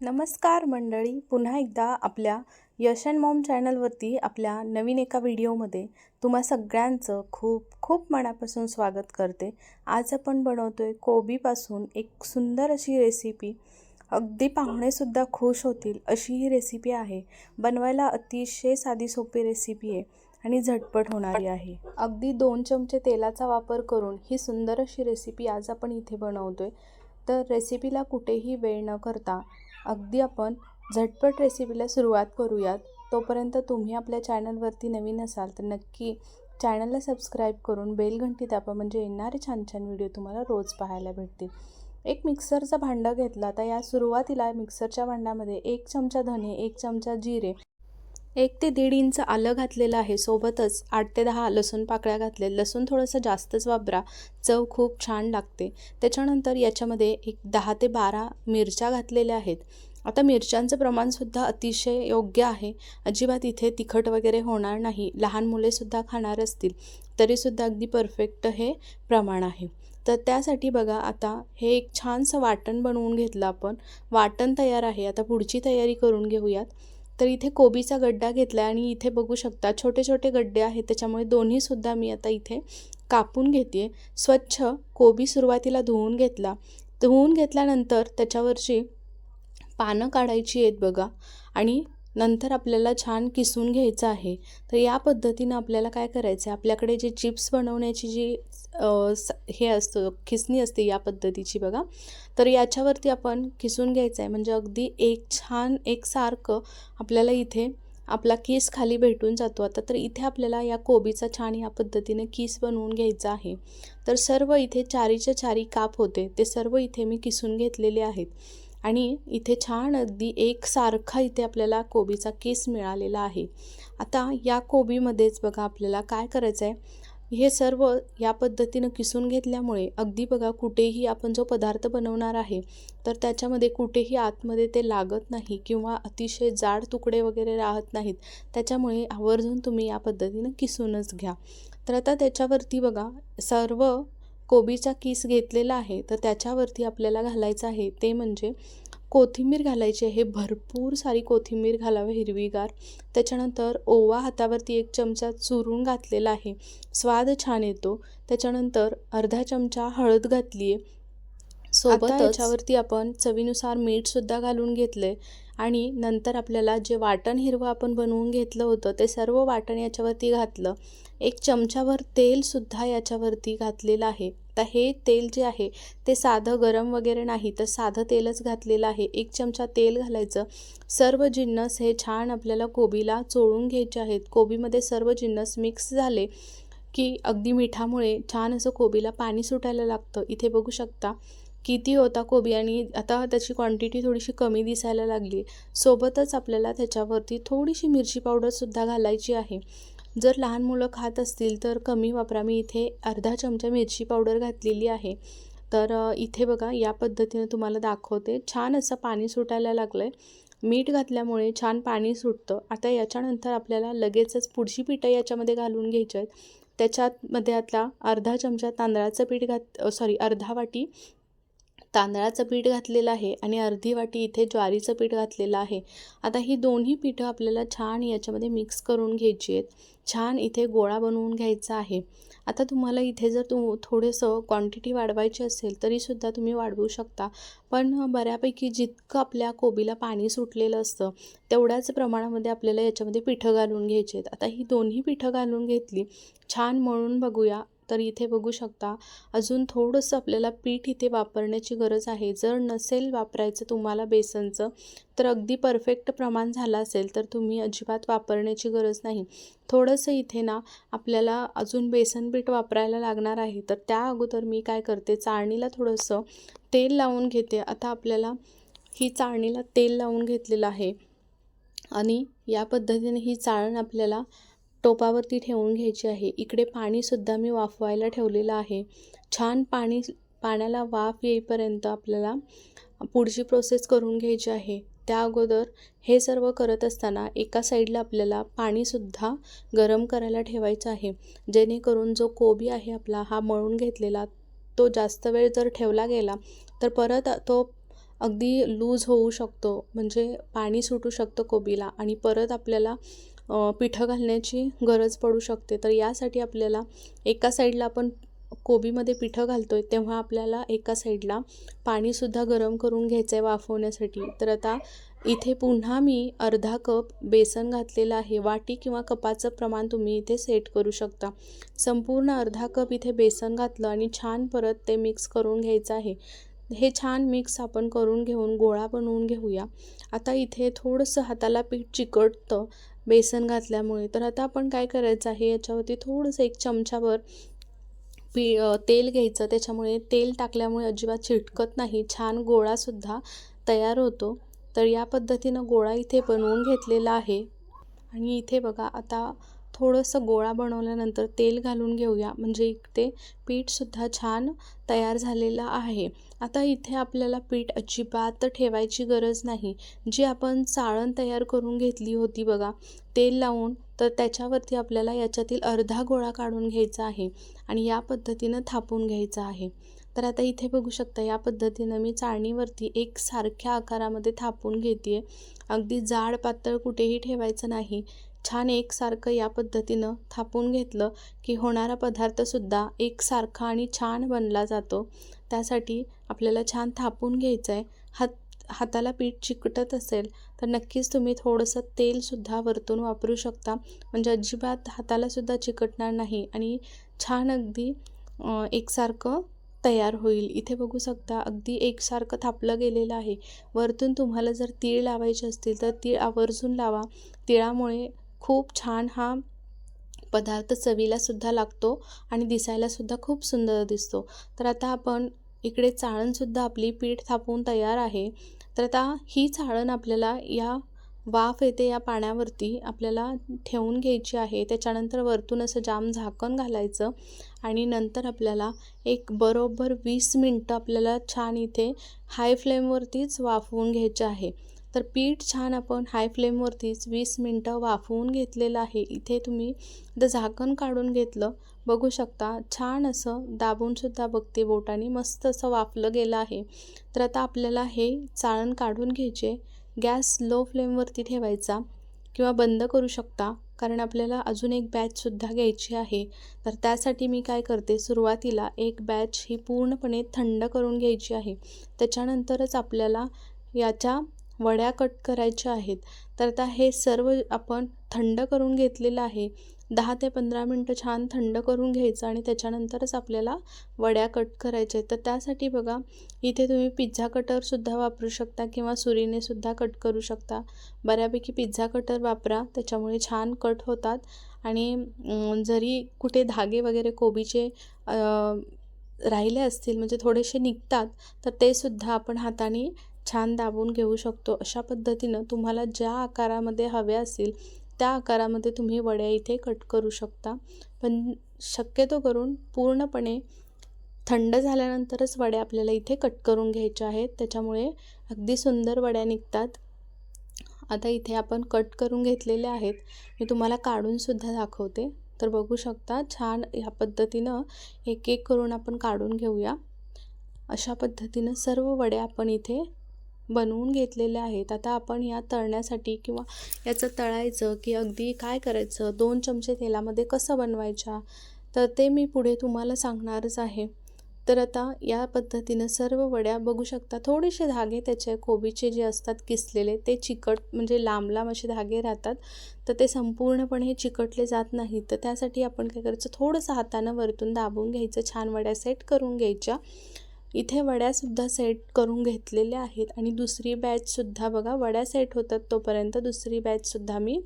नमस्कार मंडळी. पुन्हा एकदा आपल्या यश अँड मॉम चॅनलवरती आपल्या नवीन एका व्हिडिओमध्ये तुम्हा सगळ्यांचं खूप खूप मनापासून स्वागत करते. आज आपण बनवतो आहे कोबीपासून एक सुंदर अशी रेसिपी अगदी पाहुणेसुद्धा खुश होतील अशी ही रेसिपी आहे. बनवायला अतिशय साधी सोपी रेसिपी आहे आणि झटपट होणारी आहे. अगदी दोन चमचे तेलाचा वापर करून ही सुंदर अशी रेसिपी आज आपण इथे बनवतो आहे तर रेसिपीला कुठेही वेळ न करता अगदी आपण झटपट रेसिपीला सुरुवात करूयात. तोपर्यंत तुम्ही आपल्या चॅनलवरती नवीन असाल तर नक्की चॅनलला सबस्क्राईब करून बेल घंटी दाबा म्हणजे येणारे छान छान व्हिडिओ तुम्हाला रोज पाहायला भेटतील. एक मिक्सरचा भांडं घेतला तर या सुरुवातीला मिक्सरच्या भांड्यामध्ये एक चमचा धने एक चमचा जिरे एक ते दीड इंच आलं घातलेलं आहे. सोबतच आठ ते दहा लसूण पाकळ्या घातले लसूण थोडंसं जास्तच वापरा. चव खूप छान लागते. त्याच्यानंतर याच्यामध्ये एक दहा ते बारा मिरच्या घातलेल्या आहेत. आता मिरच्यांचं प्रमाणसुद्धा अतिशय योग्य आहे. अजिबात इथे तिखट वगैरे होणार नाही. लहान मुलेसुद्धा खाणार असतील. तरीसुद्धा अगदी परफेक्ट हे प्रमाण आहे. तर त्यासाठी बघा आता हे एक छानसं वाटण बनवून घेतलं आपण. वाटण तयार आहे. आता पुढची तयारी करून घेऊयात. तर इथे कोबीचा गड्डा घेतला आहे आणि इथे बघू शकता छोटे छोटे गड्डे आहेत. त्याच्यामुळे दोन्हीसुद्धा मी आता इथे कापून घेते स्वच्छ कोबी सुरुवातीला धुवून घेतला. धुवून घेतल्यानंतर त्याच्यावरची पानं काढायची आहेत बघा. आणि नंतर आपल्याला छान किसून घ्यायचं आहे. तर या पद्धतीनं आपल्याला काय करायचं आहे आपल्याकडे जे चिप्स बनवण्याची जी हे असतं खिसणी असते या पद्धतीची बघा. तर याच्यावरती आपण किसून घ्यायचं आहे म्हणजे अगदी एक छान एक सारखं आपल्याला इथे आपला केस खाली भेटून जातो. आता तर इथे आपल्याला या कोबीचा छान या पद्धतीने किस बनवून घ्यायचा आहे. तर सर्व इथे चारीच्या चारी काप होते. ते सर्व इथे मी किसून घेतलेले आहेत. आणि इथे छान अगदी एकसारखा इथे आपल्याला कोबीचा केस मिळालेला आहे. आता या कोबीमध्येच बघा आपल्याला काय करायचं आहे हे सर्व या पद्धतीनं किसून घेतल्यामुळे अगदी बघा कुठेही आपण जो पदार्थ बनवणार आहे तर त्याच्यामध्ये कुठेही आतमध्ये ते लागत नाही किंवा अतिशय जाड तुकडे वगैरे राहत नाहीत. त्याच्यामुळे आवर्जून तुम्ही या पद्धतीनं किसूनच घ्या. तर आता त्याच्यावरती बघा सर्व कोबीचा किस घेतलेला आहे तर त्याच्यावरती आपल्याला घालायचं आहे ते म्हणजे कोथिंबीर घालायची आहे. भरपूर सारी कोथिंबीर घालावी हिरवीगार. त्याच्यानंतर ओवा हातावरती एक चमचा चुरून घातलेला आहे. स्वाद छान येतो. त्याच्यानंतर अर्धा चमचा हळद घातली आहे सोबत त्याच्यावरती आपण चवीनुसार मीठसुद्धा घालून घेतलं. आहे आणि नंतर आपल्याला जे वाटण हिरवं आपण बनवून घेतलं होतं ते सर्व वाटण याच्यावरती घातलं. एक चमचाभर तेलसुद्धा याच्यावरती घातलेलं आहे. आता हे तेल जे आहे ते साधं गरम वगैरे नाही तर साधं तेलच घातलेलं आहे. एक चमचा तेल घालायचं. सर्व जिन्नस हे छान आपल्याला कोबीला चोळून घ्यायचे आहेत. कोबीमध्ये सर्व जिन्नस मिक्स झाले की अगदी मिठामुळे छान असं कोबीला पाणी सुटायला लागतं. इथे बघू शकता. किती होता कोबी आणि आता त्याची क्वांटिटी थोडीशी कमी दिसायला लागली. सोबतच आपल्याला त्याच्यावरती थोडीशी मिरची पावडरसुद्धा घालायची आहे. जर लहान मुलं खात असतील तर कमी वापरा. मी इथे अर्धा चमचा मिरची पावडर घातलेली आहे. तर इथे बघा या पद्धतीने तुम्हाला दाखवते. छान असं पाणी सुटायला लागलं आहे मीठ घातल्यामुळे छान पाणी सुटतं. आता याच्यानंतर आपल्याला लगेचच पुढची पिठं याच्यामध्ये घालून घ्यायची आहेत. त्याच्यामध्ये आता अर्धा चमचा तांदळाचं पीठ घात सॉरी अर्धा वाटी तांदळाचं पीठ घातलेलं आहे आणि अर्धी वाटी इथे ज्वारीचं पीठ घातलेलं आहे. आता ही दोन्ही पीठं आपल्याला छान याच्यामध्ये मिक्स करून घ्यायची आहेत. छान इथे गोळा बनवून घ्यायचा आहे. आता तुम्हाला इथे जर तू थोडंसं क्वांटिटी वाढवायची असेल तरीसुद्धा तुम्ही वाढवू शकता. पण बऱ्यापैकी जितकं आपल्या कोबीला पाणी सुटलेलं असतं तेवढ्याच प्रमाणामध्ये आपल्याला याच्यामध्ये पिठं घालून घ्यायची आहेत. आता ही दोन्ही पिठं घालून घेतली छान मळून बघूया. तर इथे बघू शकता अजून थोडंसं आपल्याला पीठ इथे वापरण्याची गरज आहे. जर नसेल वापरायचं तुम्हाला बेसनचं तर अगदी परफेक्ट प्रमाण झालं असेल तर तुम्ही अजिबात वापरण्याची गरज नाही. थोडंसं इथे ना आपल्याला अजून बेसन पीठ वापरायला लागणार आहे. तर त्या अगोदर मी काय करते चाळणीला थोडंसं तेल लावून घेते. आता आपल्याला ही चाळणीला तेल लावून घेतलेलं आहे. आणि या पद्धतीने ही चाळण आपल्याला टोपावरती ठेवून घ्यायची आहे. इकडे पाणीसुद्धा मी वाफवायला ठेवलेलं आहे. छान पाणी पाण्याला वाफ येईपर्यंत आपल्याला पुढची प्रोसेस करून घ्यायची आहे. त्या अगोदर हे सर्व करत असताना एका साईडला आपल्याला पाणीसुद्धा गरम करायला ठेवायचं आहे. जेणेकरून जो कोबी आहे आपला हा मळून घेतलेला तो जास्त वेळ जर ठेवला गेला तर परत तो अगदी लूज होऊ शकतो. म्हणजे पाणी सुटू शकतं कोबीला आणि परत आपल्याला पिठं घालण्याची गरज पडू शकते. तर यासाठी आपल्याला एका साईडला आपण कोबीमध्ये पिठं घालतो आहे तेव्हा आपल्याला एका साईडला पाणीसुद्धा गरम करून घ्यायचं आहे वाफवण्यासाठी. तर आता इथे पुन्हा मी अर्धा कप बेसन घातलेलं आहे. वाटी किंवा कपाचं प्रमाण तुम्ही इथे सेट करू शकता. संपूर्ण अर्धा कप इथे बेसन घातलं आणि छान परत ते मिक्स करून घ्यायचं आहे. हे छान मिक्स आपण करून घेऊन गोळा बनवून घेऊया. आता इथे थोडंसं हाताला पीठ चिकटतं. बेसन घातल्यामुळे. तर आता आपण काय करायचं आहे याच्यावरती थोडंसं एक चमचाभर पी तेल घ्यायचं. त्याच्यामुळे तेल टाकल्यामुळे अजिबात चिटकत नाही. छान गोळासुद्धा तयार होतो. तर या पद्धतीनं गोळा इथे बनवून घेतलेला आहे. आणि इथे बघा आता थोडंसं गोळा बनवल्यानंतर तेल घालून घेऊया. म्हणजे ते पीठसुद्धा छान तयार झालेलं आहे. आता इथे आपल्याला पीठ अजिबात ठेवायची गरज नाही. जी आपण चाळण तयार करून घेतली होती बघा तेल लावून तर त्याच्यावरती आपल्याला याच्यातील अर्धा गोळा काढून घ्यायचा आहे आणि या पद्धतीनं थापून घ्यायचा आहे. तर आता इथे बघू शकता या पद्धतीनं मी चाळणीवरती एक सारख्या आकारामध्ये थापून घेते आहे अगदी जाड पातळ कुठेही ठेवायचं नाही. छान एकसारखं या पद्धतीनं थापून घेतलं की होणारा पदार्थसुद्धा एकसारखा आणि छान बनला जातो. त्यासाठी आपल्याला छान थापून घ्यायचं आहे हात हाताला पीठ चिकटत असेल तर नक्कीच तुम्ही थोडंसं तेलसुद्धा वरतून वापरू शकता. म्हणजे अजिबात हातालासुद्धा चिकटणार नाही आणि छान अगदी एकसारखं तयार होईल. इथे बघू शकता अगदी एकसारखं थापलं गेलेलं आहे. वरतून तुम्हाला जर तीळ लावायचे असतील तर तीळ आवर्जून लावा. तिळामुळे खूप छान हा पदार्थ चवीलासुद्धा लागतो आणि दिसायलासुद्धा खूप सुंदर दिसतो. तर आता आपण इकडे चाळणसुद्धा आपली पीठ थापून तयार आहे. तर आता ही चाळण आपल्याला या वाफ येते या पाण्यावरती आपल्याला ठेवून घ्यायची आहे. त्याच्यानंतर वरतून असं जाम झाकण घालायचं आणि नंतर आपल्याला एक बरोबर वीस मिनटं आपल्याला छान इथे हाय फ्लेमवरतीच वाफवून घ्यायचं आहे. तर पीठ छान आपण हाय फ्लेमवरतीच वीस मिनटं वाफवून घेतलेलं आहे. इथे तुम्ही द झाकण काढून घेतलं. बघू शकता छान असं दाबूनसुद्धा बघते बोटाने मस्त असं वाफलं गेलं आहे. तर आता आपल्याला हे चाळण काढून घ्यायचे. गॅस लो फ्लेमवरती ठेवायचा किंवा बंद करू शकता कारण आपल्याला अजून एक बॅचसुद्धा घ्यायची आहे. तर त्यासाठी मी काय करते सुरुवातीला एक बॅच ही पूर्णपणे थंड करून घ्यायची आहे. त्याच्यानंतरच आपल्याला याच्या वड्या कट करायच्या आहेत. तर आता हे सर्व आपण थंड करून घेतलेलं आहे. दहा ते पंधरा मिनटं छान थंड करून घ्यायचं आणि त्याच्यानंतरच आपल्याला वड्या कट करायच्या आहेत. तर त्यासाठी बघा इथे तुम्ही पिझ्झा कटरसुद्धा वापरू शकता किंवा सुरीनेसुद्धा कट करू शकता. बऱ्यापैकी पिझ्झा कटर वापरा त्याच्यामुळे छान कट होतात. आणि जरी कुठे धागे वगैरे कोबीचे राहिले असतील म्हणजे थोडेसे निघतात तर ते सुद्धा आपण हाताने छान दाबून घेऊ शकतो. अशा पद्धतीनं तुम्हाला ज्या आकारामध्ये हव्या असतील त्या आकारामध्ये तुम्ही वड्या इथे कट करू शकता. पण शक्यतो करून पूर्णपणे थंड झाल्यानंतरच वड्या आपल्याला इथे कट करून घ्यायच्या आहेत. त्याच्यामुळे अगदी सुंदर वड्या निघतात. आता इथे आपण कट करून घेतलेले आहेत. मी तुम्हाला काढूनसुद्धा दाखवते. तर बघू शकता छान ह्या पद्धतीनं एक एक करून आपण काढून घेऊया. अशा पद्धतीनं सर्व वड्या आपण इथे बनवून घेतलेल्या आहेत. आता आपण या तळण्यासाठी किंवा याचं तळायचं की अगदी काय करायचं दोन चमचे तेलामध्ये कसं बनवायच्या तर ते मी पुढे तुम्हाला सांगणारच आहे. तर आता या पद्धतीनं सर्व वड्या बघू शकता. थोडेसे धागे त्याचे कोबीचे जे असतात किसलेले ते चिकट म्हणजे लांब लांब असे धागे राहतात. तर ते संपूर्णपणे चिकटले जात नाही तर त्यासाठी आपण काय करायचं थोडंसं हातानं वरतून दाबून घ्यायचं छान वड्या सेट करून घ्यायच्या. इथे वड्यासुद्धा सेट करून घेतलेल्या आहेत आणि दुसरी बॅचसुद्धा बघा वड्या सेट होतात तोपर्यंत दुसरी बॅचसुद्धा मी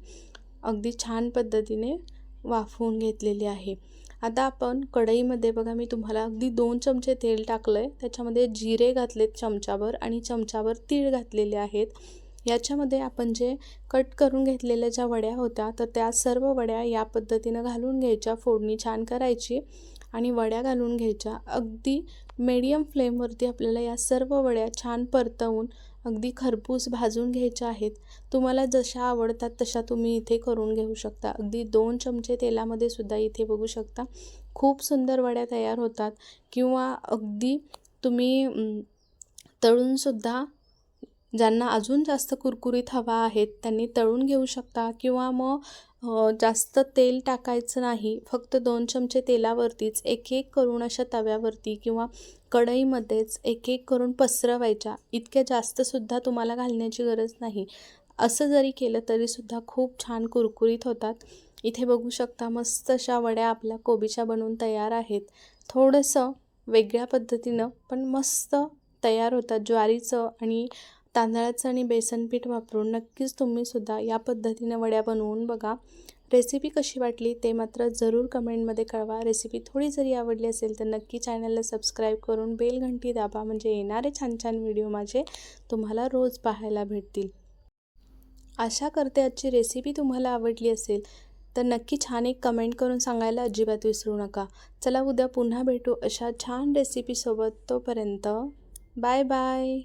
अगदी छान पद्धतीने वाफवून घेतलेली आहे. आता आपण कढईमध्ये बघा मी तुम्हाला अगदी दोन चमचे तेल टाकलं आहे त्याच्यामध्ये जिरे घातलेत चमचाभर आणि चमचाभर तीळ घातलेले आहेत. याच्यामध्ये आपण जे कट करून घेतलेल्या ज्या वड्या होत्या तर त्या सर्व वड्या या पद्धतीनं घालून घ्यायच्या फोडणी छान करायची. आणि वड्या घालून घ्यायच्या. अगदी मीडियम फ्लेमवरती आपल्याला या सर्व वड्या छान परतवून अगदी खरपूस भाजून घ्यायच्या आहेत. तुम्हाला जशा आवडतात तशा तुम्ही इथे करून घेऊ शकता. अगदी दोन चमचे तेलामध्ये सुद्धा इथे बघू शकता. खूप सुंदर वड्या तयार होतात. किंवा अगदी तुम्ही तळूनसुद्धा ज्यांना अजून जास्त कुरकुरीत हवा आहेत त्यांनी तळून घेऊ शकता किंवा मग जास्त तेल टाकायचं नाही. फक्त दोन चमचे तेलावरतीच एक एक करून अशा तव्यावरती किंवा कढईमध्येच एक एक करून पसरवायच्या. इतक्या जास्तसुद्धा तुम्हाला घालण्याची गरज नाही. असं जरी केलं तरीसुद्धा खूप छान कुरकुरीत होतात. इथे बघू शकता मस्त अशा वड्या आपल्या कोबीच्या बनवून तयार आहेत. थोडंसं वेगळ्या पद्धतीनं पण मस्त तयार होतात ज्वारीचं आणि तांदळाचं आणि बेसन पीठ वापरून नक्कीच तुम्हीसुद्धा या पद्धतीनं वड्या बनवून बघा. रेसिपी कशी वाटली ते मात्र जरूर कमेंटमध्ये कळवा. रेसिपी थोडी जरी आवडली असेल तर नक्की चॅनलला सबस्क्राईब करून बेल घंटी दाबा. म्हणजे येणारे छान छान व्हिडिओ माझे तुम्हाला रोज पाहायला भेटतील. आशा करते आजची रेसिपी तुम्हाला आवडली असेल तर नक्की छान एक कमेंट करून सांगायला अजिबात विसरू नका. चला उद्या पुन्हा भेटू अशा छान रेसिपीसोबत तोपर्यंत बाय बाय.